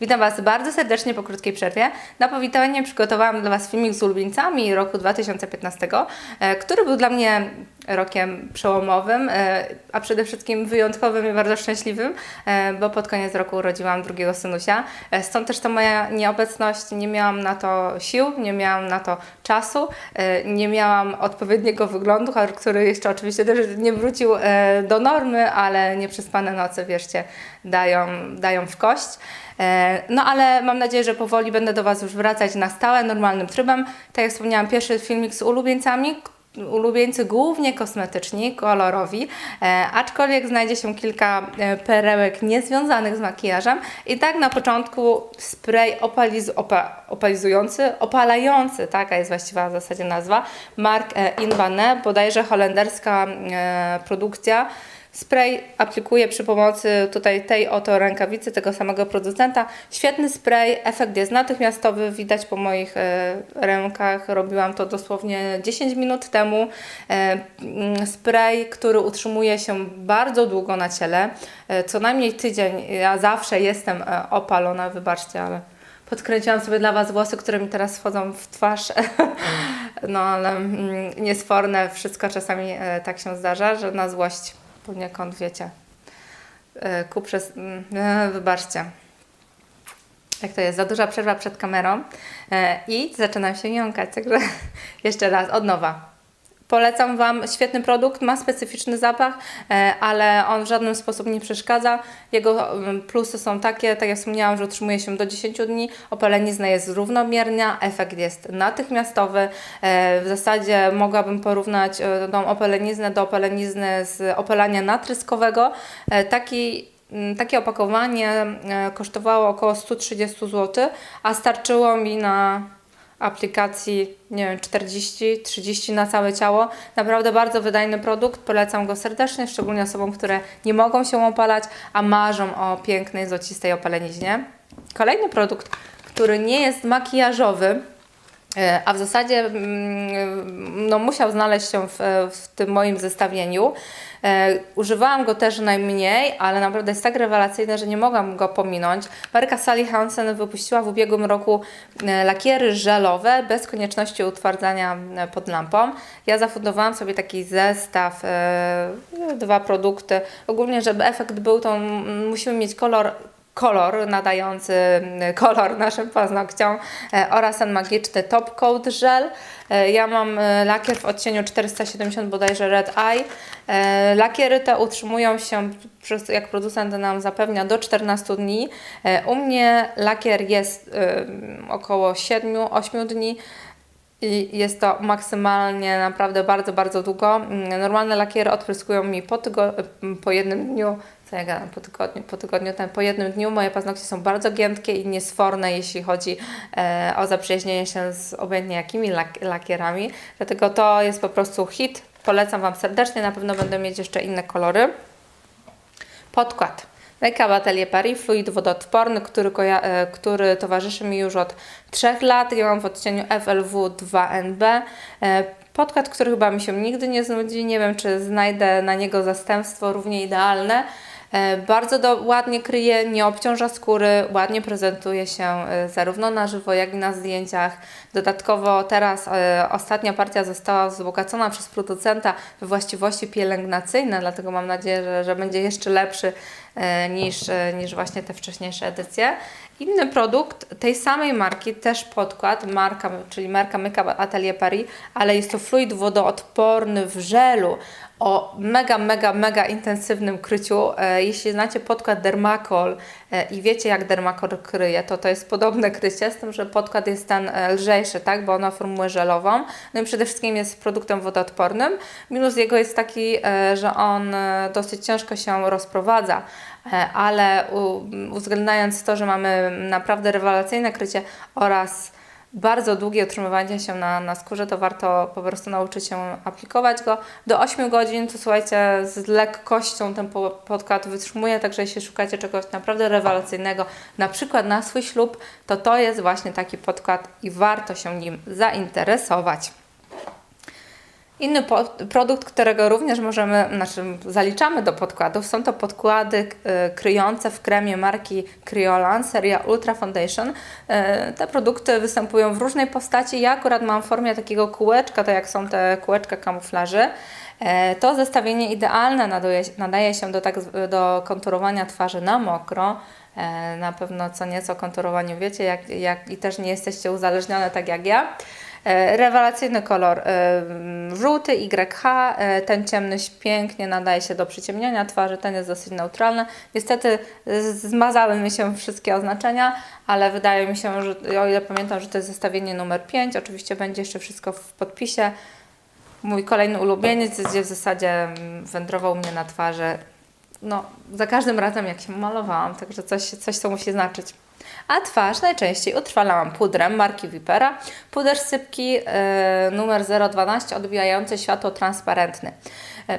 Witam Was bardzo serdecznie po krótkiej przerwie. Na powitanie przygotowałam dla Was filmik z ulubieńcami roku 2015, e, który był dla mnie rokiem przełomowym, e, a przede wszystkim wyjątkowym i bardzo szczęśliwym, e, bo pod koniec roku urodziłam drugiego synusia. Stąd też ta moja nieobecność, nie miałam na to sił, nie miałam na to czasu, nie miałam odpowiedniego wyglądu, który jeszcze oczywiście też nie wrócił do normy, ale nieprzespane noce, wierzcie, dają, dają w kość. E, No ale mam nadzieję, że powoli będę do Was już wracać na stałe, normalnym trybem. Tak jak wspomniałam, pierwszy filmik z ulubieńcami, ulubieńcy głównie kosmetyczni, kolorowi, e, aczkolwiek znajdzie się kilka e, perełek niezwiązanych z makijażem. I tak na początku spray opaliz, opa, opalizujący, opalający, taka jest właściwa w zasadzie nazwa, mark e, Inbane, bodajże holenderska e, produkcja. Spray aplikuję przy pomocy tutaj tej oto rękawicy tego samego producenta. Świetny spray, efekt jest natychmiastowy, widać po moich e, rękach. Robiłam to dosłownie 10 minut temu. E, mm, spray, który utrzymuje się bardzo długo na ciele, e, co najmniej tydzień. Ja zawsze jestem opalona, wybaczcie, ale podkręciłam sobie dla Was włosy, które mi teraz wchodzą w twarz. No ale mm, niesforne, wszystko czasami tak się zdarza, że na złość poniekąd wiecie. E, ku przez. mm, E, wybaczcie. Jak to jest? Za duża przerwa przed kamerą e, i zaczynam się jąkać. Także jeszcze raz, od nowa. Polecam Wam świetny produkt, ma specyficzny zapach, e, ale on w żaden sposób nie przeszkadza. Jego mm, plusy są takie, tak jak wspomniałam, że utrzymuje się do 10 dni, opalenizna jest równomierna, efekt jest natychmiastowy. E, W zasadzie mogłabym porównać e, tą opaleniznę do opalenizny z opalania natryskowego. Taki Mm, Takie opakowanie kosztowało około 130 zł, a starczyło mi na aplikacji, nie wiem, 40-30 na całe ciało. Naprawdę bardzo wydajny produkt, polecam go serdecznie, szczególnie osobom, które nie mogą się opalać, a marzą o pięknej, złocistej opaleniźnie. Kolejny produkt, który nie jest makijażowy, a w zasadzie mm, no, musiał znaleźć się w, w tym moim zestawieniu. E, używałam go też najmniej, ale naprawdę jest tak rewelacyjny, że nie mogłam go pominąć. Marka Sally Hansen wypuściła w ubiegłym roku e, lakiery żelowe bez konieczności utwardzania e, pod lampą. Ja zafundowałam sobie taki zestaw, e, dwa produkty. Ogólnie, żeby efekt był, to musimy mieć kolor kolor nadający mm, kolor naszym paznokciom e, oraz ten magiczny Top Coat Gel. E, Ja mam e, lakier w odcieniu 470 bodajże Red Eye. Lakiery te utrzymują się, jak producent nam zapewnia, do 14 dni. U mnie lakier jest około 7-8 dni. I jest to maksymalnie naprawdę bardzo, bardzo długo. Mm, Normalne lakiery odpryskują mi po, tygo- po jednym dniu, co ja gadam, po tygodniu, po tygodniu, ten, po jednym dniu. Moje paznokcie są bardzo giętkie i niesforne, jeśli chodzi e, o zaprzyjaźnienie się z obojętnie jakimi lak- lakierami. Dlatego to jest po prostu hit. Polecam Wam serdecznie, na pewno będę mieć jeszcze inne kolory. Podkład. Make-up Atelier Paris, fluid wodoodporny, który, e, który towarzyszy mi już od 3 lat. Ja mam w odcieniu FLW 2NB. E, Podkład, który chyba mi się nigdy nie znudzi. Nie wiem, czy znajdę na niego zastępstwo równie idealne. E, Bardzo do, ładnie kryje, nie obciąża skóry, ładnie prezentuje się e, zarówno na żywo, jak i na zdjęciach. Dodatkowo teraz e, ostatnia partia została wzbogacona przez producenta we właściwości pielęgnacyjne, dlatego mam nadzieję, że, że będzie jeszcze lepszy niż, e, niż właśnie te wcześniejsze edycje. Inny produkt tej samej marki, też podkład, marka, czyli marka Make Atelier Paris, ale jest to fluid wodoodporny w żelu o mega, mega, mega intensywnym kryciu. E, Jeśli znacie podkład Dermacol e, i wiecie jak Dermacol kryje, to to jest podobne krycie, z tym, że podkład jest ten e, lżejszy, tak, bo on ma formułę żelową. No i przede wszystkim jest produktem wodoodpornym. Minus jego jest taki, e, że on e, dosyć ciężko się rozprowadza, e, ale u- uwzględniając to, że mamy naprawdę rewelacyjne krycie oraz bardzo długie utrzymywanie się na, na skórze, to warto po prostu nauczyć się aplikować go. Do 8 godzin, to słuchajcie, z lekkością ten po- podkład wytrzymuje, także jeśli szukacie czegoś naprawdę rewelacyjnego, na przykład na swój ślub, to to jest właśnie taki podkład i warto się nim zainteresować. Inny produkt, którego również możemy, znaczy zaliczamy do podkładów, są to podkłady y, kryjące w kremie marki Kryolan, seria Ultra Foundation. Y, te produkty występują w różnej postaci. Ja akurat mam w formie takiego kółeczka, tak jak są te kółeczka kamuflaży. E, To zestawienie idealne nadaje, nadaje się do, tak, do konturowania twarzy na mokro. E, Na pewno co nieco o konturowaniu wiecie, jak, jak, i też nie jesteście uzależnione tak jak ja. E, Rewelacyjny kolor e, mm, żółty YH, e, ten ciemny pięknie nadaje się do przyciemniania twarzy, ten jest dosyć neutralny. Niestety zmazały mi się wszystkie oznaczenia, ale wydaje mi się, że o ile pamiętam, że to jest zestawienie numer 5, oczywiście będzie jeszcze wszystko w podpisie. Mój kolejny ulubieniec, gdzie w zasadzie mm, wędrował mnie na twarzy no, za każdym razem jak się malowałam, także coś, coś to musi znaczyć. A twarz najczęściej utrwalałam pudrem marki Vipera. Puder sypki e, numer 012 odbijający światło transparentny.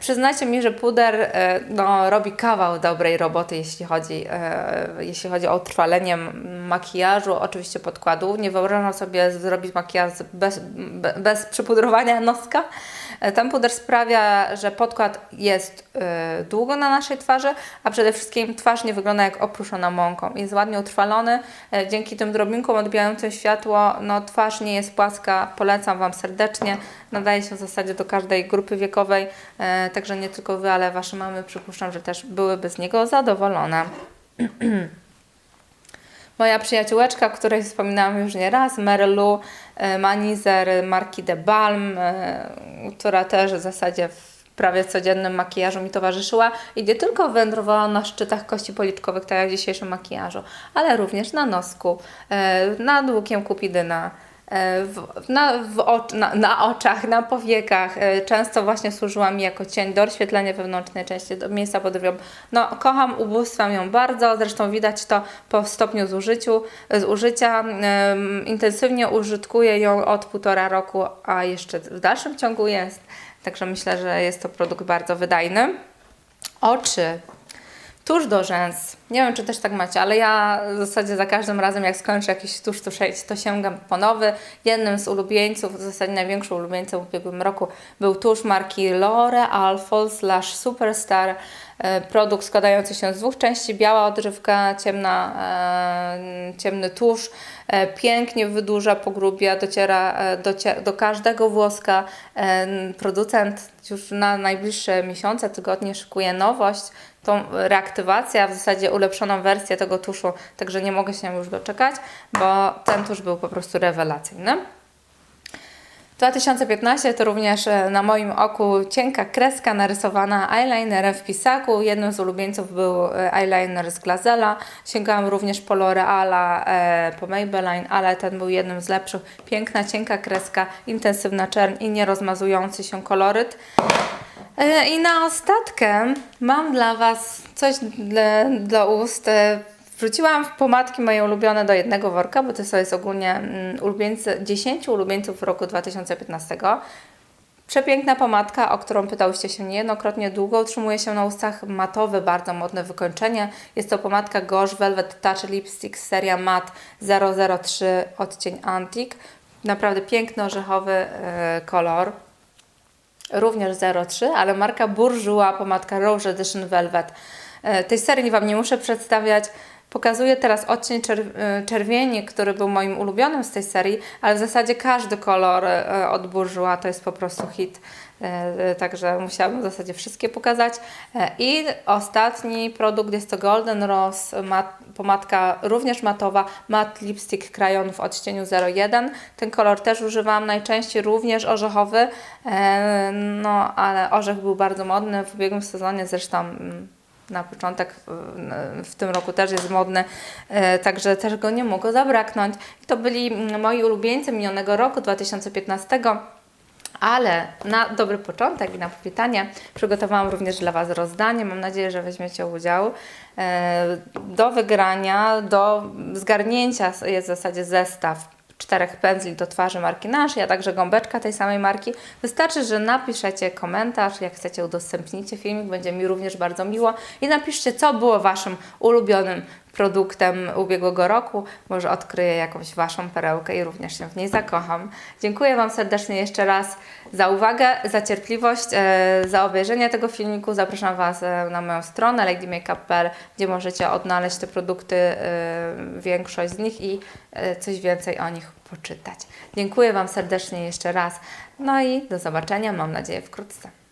Przyznajcie mi, że puder e, no, robi kawał dobrej roboty, jeśli chodzi, jeśli chodzi o utrwalenie makijażu, oczywiście podkładu. Nie wyobrażam sobie zrobić makijaż bez, be- bez przypudrowania noska. E, Ten puder sprawia, że podkład jest e, długo na naszej twarzy, a przede wszystkim twarz nie wygląda jak opruszona mąką. Jest ładnie utrwalony. E, Dzięki tym drobinkom odbijającym światło, no twarz nie jest płaska. Polecam Wam serdecznie. Nadaje się w zasadzie do każdej grupy wiekowej, także nie tylko Wy, ale Wasze mamy przypuszczam, że też byłyby z niego zadowolone. Moja przyjaciółeczka, której wspominałam już nie raz, Merlu e, Manizer marki The Balm, e, która też w zasadzie w prawie codziennym makijażu mi towarzyszyła i nie tylko wędrowała na szczytach kości policzkowych, tak jak w dzisiejszym makijażu, ale również na nosku, e, nad łukiem kupidyna, w, na, w ocz, na, na oczach, na powiekach. E, Często właśnie służyła mi jako cień do rozświetlenia wewnętrznej części, do miejsca pod. No, kocham, ubóstwiam ją bardzo, zresztą widać to po stopniu zużyciu, zużycia. Intensywnie użytkuję ją od półtora roku, a jeszcze w dalszym ciągu jest. Także myślę, że jest to produkt bardzo wydajny. Oczy. Tuż do rzęs. Nie wiem, czy też tak macie, ale ja w zasadzie za każdym razem, jak skończę jakiś tusz tuszeć, to sięgam po nowy. Jednym z ulubieńców, w zasadzie największym ulubieńcem w ubiegłym roku był tusz marki L'Oreal Fall Slash Superstar. E, Produkt składający się z dwóch części, biała odżywka, ciemna, e, ciemny tusz. E, Pięknie wydłuża pogrubia, dociera do, każdego włoska. Producent już na najbliższe miesiące, tygodnie szykuje nowość, tą reaktywację, a w zasadzie ulepszoną wersję tego tuszu, także nie mogę się już doczekać, bo ten tusz był po prostu rewelacyjny. 2015 to również e, na moim oku cienka kreska narysowana eyelinerem w pisaku. Jednym z ulubieńców był e, eyeliner z Glazella. Sięgałam również po L'Oreala, e, po Maybelline, ale ten był jednym z lepszych. Piękna, cienka kreska, intensywna czerń i nierozmazujący się koloryt. I na ostatkę mam dla Was coś dla, dla ust. Wrzuciłam pomadki moje ulubione do jednego worka, bo to jest ogólnie mm, ulubieńcy, 10 ulubieńców roku 2015. Przepiękna pomadka, o którą pytałyście się niejednokrotnie długo, utrzymuje się na ustach matowe, bardzo modne wykończenie. Jest to pomadka Gosh Velvet Touch Lipstick seria Matte 003 odcień Antique. Naprawdę piękny, orzechowy e, kolor również 03, ale marka Bourjois, pomadka Rose Edition Velvet. E, Tej serii Wam nie muszę przedstawiać. Pokazuję teraz odcień e, czerwieni, który był moim ulubionym z tej serii, ale w zasadzie każdy kolor e, od Bourjois to jest po prostu hit. E, Także musiałabym w zasadzie wszystkie pokazać. I ostatni produkt jest to Golden Rose, mat, pomadka również matowa, matte lipstick krajon w odcieniu 01. Ten kolor też używam najczęściej, również orzechowy, no ale orzech był bardzo modny w ubiegłym sezonie, zresztą mm, na początek w, tym roku też jest modny, e, także też go nie mogło zabraknąć. I to byli mm, moi ulubieńcy minionego roku 2015. Ale na dobry początek i na powitanie przygotowałam również dla Was rozdanie. Mam nadzieję, że weźmiecie udział. E, Do wygrania, do zgarnięcia jest w zasadzie zestaw czterech pędzli do twarzy marki naszej, a także gąbeczka tej samej marki. Wystarczy, że napiszecie komentarz, jak chcecie udostępnicie filmik, będzie mi również bardzo miło i napiszcie, co było Waszym ulubionym produktem ubiegłego roku. Może odkryję jakąś Waszą perełkę i również się w niej zakocham. Dziękuję Wam serdecznie jeszcze raz za uwagę, za cierpliwość, e, za obejrzenie tego filmiku. Zapraszam Was e, na moją stronę ladymakeup.pl, gdzie możecie odnaleźć te produkty, e, większość z nich i coś więcej o nich poczytać. Dziękuję Wam serdecznie jeszcze raz. No i do zobaczenia, mam nadzieję, wkrótce.